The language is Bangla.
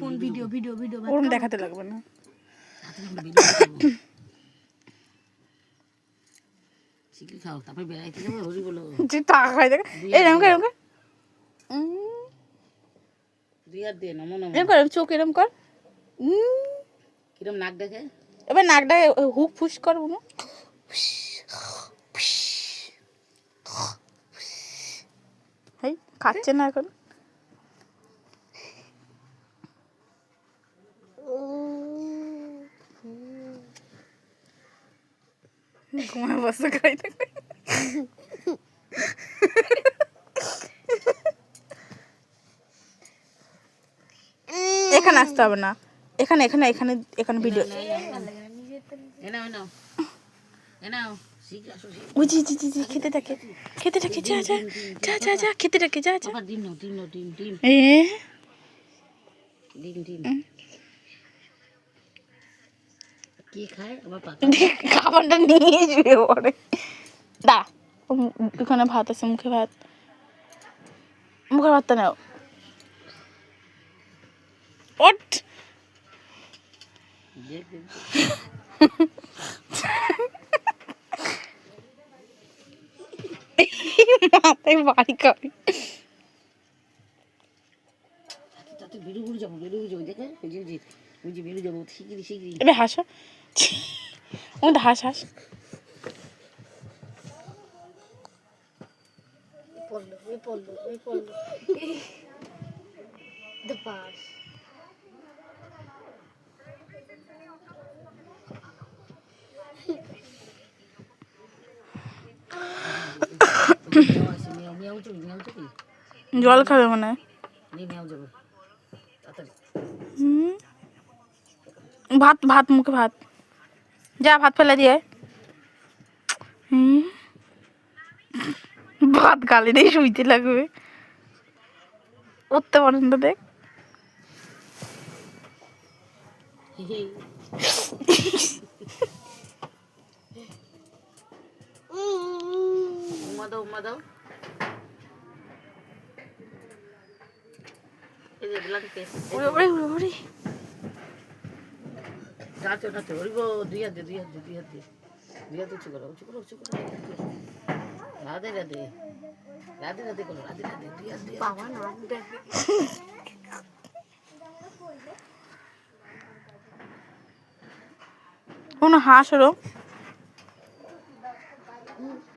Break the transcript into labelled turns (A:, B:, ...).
A: ফোন ভিডিও ভিডিও ভিডিও
B: ওরম দেখাতে লাগবে না।
C: শিখে খাও তারপরে বেড়াইতে যাব হরি বলো।
B: যে টাকা খাই দেখ। এই এরম কর এরম কর। উম,
C: দুই হাত দিয়ে নমো নমো।
B: এরম কর চোখ এরম কর।
C: কিরম নাক দেখে?
B: এবার নাকটা হুক ফুস কর বুনু খাচ্ছে না এখন। ঘুমায় বসে খাই এখানে আসতে হবে না। এখানে এখানে এখানে এখানে ভিডিও
C: এ নাও, এ
B: ওই জি জি জি জি খেতে থাকে। খেতে থাকে যা যা যা যা যা খেতে থাকে যা যা।
C: ডিম ডিম ডিম ডিম।
B: এ?
C: ডিম ডিম। কে খায়? আবার পাতা
B: খাবারটা নিয়ে শুয়ে পড়ে দা ওখানে ভাত আছে মুখে ভাত। মুখের ভাতটা নাও। ওট
C: দেখ দেখ
B: মাথায় বাড়ি খাবে
C: তাতে বেরু বেরু যাব বেরু যাব দেখে ওই যে ওই যে বেরু যাব শিগগিরি শিগগিরি
B: এবার হাসো ওই হাস হাস
A: পড়ল পড়ল পড়ল দ্য পাস
B: জল খাবে মনে। ভাত ভাত, মুখে ভাত। যা, ভাত ফেলে দিয়ে। ভাত গালে দিয়ে শুইতে লাগবে। উঠতে পারেন তো দেখ।
C: উমা দাও। এই যে নাচো নাচো দুই হাত দুই হাত দিয়ে দুই হাত দুই হাত উঁচু করো উঁচু করো করো। রাধে রাধে। রাধে রাধে করো রাধে রাধে দুই হাত দিয়ে
A: বাবা নাক দেখে।
B: কোনো হাঁস